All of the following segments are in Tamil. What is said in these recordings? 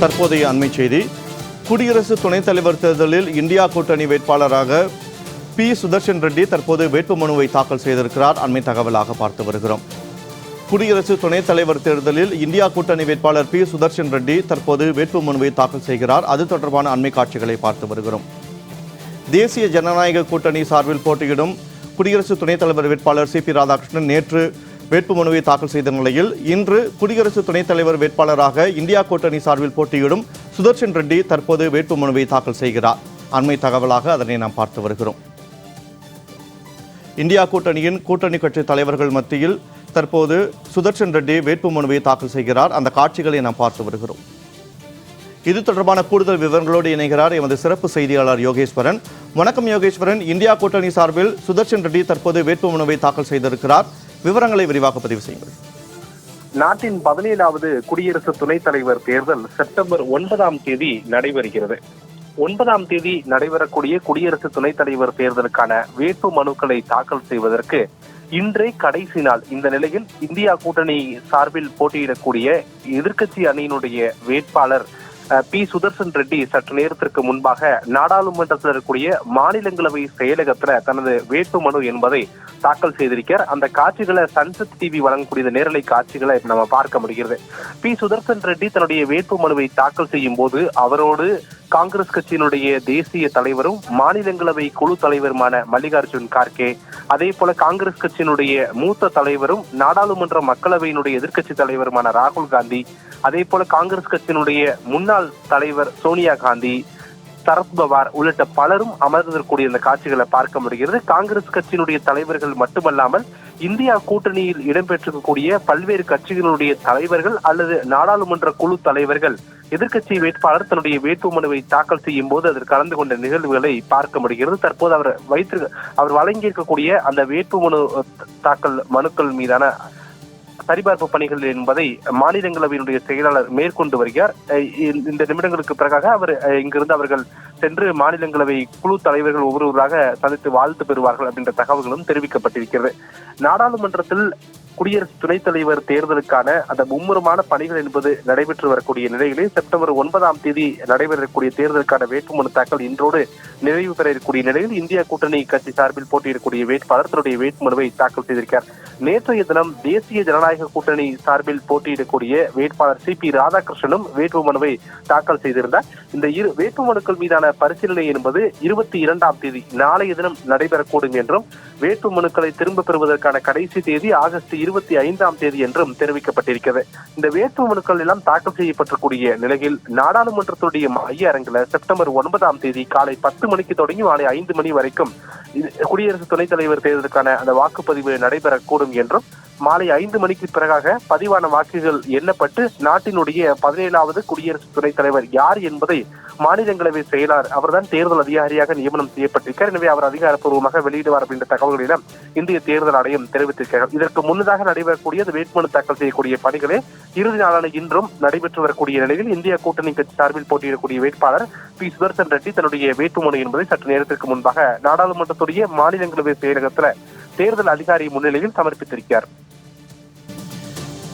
தற்போதைய அண்மை செய்தி. குடியரசு துணைத் தலைவர் தேர்தலில் இந்தியா கூட்டணி வேட்பாளராக பி. சுதர்ஷன் ரெட்டி தற்போது வேட்புமனுவை தாக்கல் செய்திருக்கிறார். அண்மை தகவலாக பார்த்து வருகிறோம். குடியரசு துணைத் தலைவர் தேர்தலில் இந்தியா கூட்டணி வேட்பாளர் பி. சுதர்ஷன் ரெட்டி தற்போது வேட்புமனுவை தாக்கல் செய்கிறார். அது தொடர்பான அண்மை காட்சிகளை பார்த்து வருகிறோம். தேசிய ஜனநாயக கூட்டணி சார்பில் போட்டியிடும் குடியரசு துணைத் தலைவர் வேட்பாளர் சி. பி. ராதாகிருஷ்ணன் நேற்று வேட்புமனுவை தாக்கல் செய்த நிலையில் இன்று குடியரசு துணைத் தலைவர் வேட்பாளராக இந்தியா கூட்டணி சார்பில் போட்டியிடும் சுதர்ஷன் ரெட்டி தற்போது வேட்புமனுவை தாக்கல் செய்கிறார். அண்மை தகவலாக அதனை நாம் பார்த்து வருகிறோம். இந்தியா கூட்டணியின் கூட்டணி கட்சி தலைவர்கள் மத்தியில் தற்போது சுதர்ஷன் ரெட்டி வேட்புமனுவை தாக்கல் செய்கிறார். அந்த காட்சிகளை நாம் பார்த்து வருகிறோம். இது தொடர்பான கூடுதல் விவரங்களோடு இணைகிறார் எமது சிறப்பு செய்தியாளர் யோகேஸ்வரன். வணக்கம் யோகேஸ்வரன். இந்தியா கூட்டணி சார்பில் சுதர்ஷன் ரெட்டி தற்போது வேட்புமனுவை தாக்கல் செய்திருக்கிறார். விவரங்களை விரிவாக பதிவு செய்யுங்கள். நாட்டின் பதினேழாவது குடியரசு துணைத் தலைவர் தேர்தல் செப்டம்பர் ஒன்பதாம் தேதி நடைபெறுகிறது. ஒன்பதாம் தேதி நடைபெறக்கூடிய குடியரசு துணைத் தலைவர் தேர்தலுக்கான வேட்பு மனுக்களை தாக்கல் செய்வதற்கு இன்றே கடைசி நாள். இந்த நிலையில் இந்தியா கூட்டணி சார்பில் போட்டியிடக்கூடிய எதிர்க்கட்சி அணியினுடைய வேட்பாளர் பி சுதர்சன் ரெட்டி சற்று நேரத்திற்கு முன்பாக நாடாளுமன்றத்தில் இருக்கக்கூடிய மாநிலங்களவை செயலகத்துல தனது வேட்பு மனு என்பதை தாக்கல் செய்திருக்கிறார். அந்த காட்சிகளை சன்சத் டிவி வழங்கக்கூடிய நேரலை காட்சிகளை நம்ம பார்க்க முடிகிறது. பி சுதர்சன் ரெட்டி தன்னுடைய வேட்பு மனுவை தாக்கல் செய்யும் போது அவரோடு காங்கிரஸ் கட்சியினுடைய தேசிய தலைவரும் மாநிலங்களவை குழு தலைவருமான மல்லிகார்ஜுன் கார்கே அதே போல காங்கிரஸ் கட்சியினுடைய மூத்த தலைவரும் நாடாளுமன்ற மக்களவையினுடைய எதிர்க்கட்சி தலைவருமான ராகுல் காந்தி அதே போல காங்கிரஸ் கட்சியினுடைய முன்னாள் தலைவர் சோனியா காந்தி சரத் பவார் உள்ளிட்ட பலரும் அமர்ந்திருக்கக்கூடிய இந்த காட்சிகளை பார்க்க முடிகிறது. காங்கிரஸ் கட்சியினுடைய தலைவர்கள் மட்டுமல்லாமல் இந்தியா கூட்டணியில் இடம்பெற்றிருக்கக்கூடிய பல்வேறு கட்சிகளுடைய தலைவர்கள் அல்லது நாடாளுமன்ற குழு தலைவர்கள் எதிர்க்கட்சி வேட்பாளர் தன்னுடைய வேட்புமனுவை தாக்கல் செய்யும் போது அதில் கலந்து கொண்ட நிகழ்வுகளை பார்க்க முடிகிறது. தற்போது அவர் வைத்திரு அவர் வழங்கியிருக்கக்கூடிய அந்த வேட்புமனு தாக்கல் மனுக்கள் மீதான சரிபார்ப்பு பணிகள் என்பதை மாநிலங்களவையினுடைய செயலாளர் மேற்கொண்டு வருகிறார். இந்த- நிமிடங்களுக்கு பிறகாக அவர் இங்கிருந்து அவர்கள் சென்று மாநிலங்களவை குழு தலைவர்கள் ஒவ்வொருவராக சந்தித்து வாழ்த்து பெறுவார்கள் அப்படின்ற தகவல்களும் தெரிவிக்கப்பட்டிருக்கிறது. நாடாளுமன்றத்தில் குடியரசு துணைத் தலைவர் தேர்தலுக்கான அந்த மும்முரமான பணிகள் என்பது நடைபெற்று வரக்கூடிய நிலையிலே செப்டம்பர் ஒன்பதாம் தேதி நடைபெறக்கூடிய தேர்தலுக்கான வேட்புமனு தாக்கல் இன்றோடு நிறைவு பெற இருக்கக்கூடிய நிலையில் இந்தியா கூட்டணி கட்சி சார்பில் போட்டியிடக்கூடிய வேட்பாளர் தன்னுடைய வேட்புமனுவை தாக்கல் செய்திருக்கிறார். நேற்றைய தினம் தேசிய ஜனநாயக கூட்டணி சார்பில் போட்டியிடக்கூடிய வேட்பாளர் சி பி ராதாகிருஷ்ணனும் வேட்புமனுவை தாக்கல் செய்திருந்தார். இந்த இரு வேட்புமனுக்கள் மீதான பரிசீலனை என்பது இருபத்தி இரண்டாம் தேதி நாளைய தினம் நடைபெறக்கூடும் என்றும் வேட்புமனுக்களை திரும்ப பெறுவதற்கான கடைசி தேதி ஆகஸ்ட் இருபத்தி ஐந்தாம் தேதி என்றும் தெரிவிக்கப்பட்டிருக்கிறது. இந்த வேட்புமனுக்கள் எல்லாம் தாக்கல் செய்யப்பட்டிருக்கூடிய நிலையில் நாடாளுமன்றத்துடைய மைய அரங்கில் செப்டம்பர் ஒன்பதாம் தேதி காலை பத்து மணிக்கு தொடங்கி மாலை ஐந்து மணி வரைக்கும் குடியரசு துணைத் தலைவர் தேர்தலுக்கான அந்த வாக்குப்பதிவு நடைபெறக்கூடும் என்றும் மாலை ஐந்து மணிக்கு பிறகாக பதிவான வாக்குகள் எண்ணப்பட்டு நாட்டினுடைய பதினேழாவது குடியரசு துணைத் தலைவர் யார் என்பதை மாநிலங்களவை செயலாளர் அவர்தான் தேர்தல் அதிகாரியாக நியமனம் செய்யப்பட்டிருக்கார். எனவே அவர் அதிகாரப்பூர்வமாக வெளியிடுவார் அப்படின்ற தகவல்களிடம் இந்திய தேர்தல் ஆணையம் தெரிவித்திருக்கிறார் இதற்கு முன்னதாக நடைபெறக்கூடிய வேட்புமனு தாக்கல் செய்யக்கூடிய பணிகளே இறுதி நாளான இன்றும் நடைபெற்று வரக்கூடிய நிலையில் இந்திய கூட்டணி கட்சி சார்பில் போட்டியிடக்கூடிய வேட்பாளர் பி. சுதர்சன் ரெட்டி தன்னுடைய வேட்புமனு என்பதை சற்று நேரத்திற்கு முன்பாக நாடாளுமன்றத்துடைய மாநிலங்களவை செயலகத்துல தேர்தல் அதிகாரி முன்னிலையில் சமர்ப்பித்திருக்கிறார்.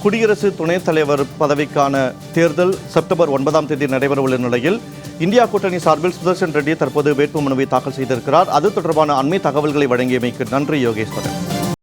குடியரசு துணைத் தலைவர் பதவிக்கான தேர்தல் செப்டம்பர் ஒன்பதாம் தேதி நடைபெறவுள்ள நிலையில் இந்தியா கூட்டணி சார்பில் சுதர்ஷன் ரெட்டி தற்போது வேட்புமனுவை தாக்கல் செய்திருக்கிறார். அது தொடர்பான அண்மை தகவல்களை வழங்கியமைக்கு நன்றி யோகேஸ்வரன்.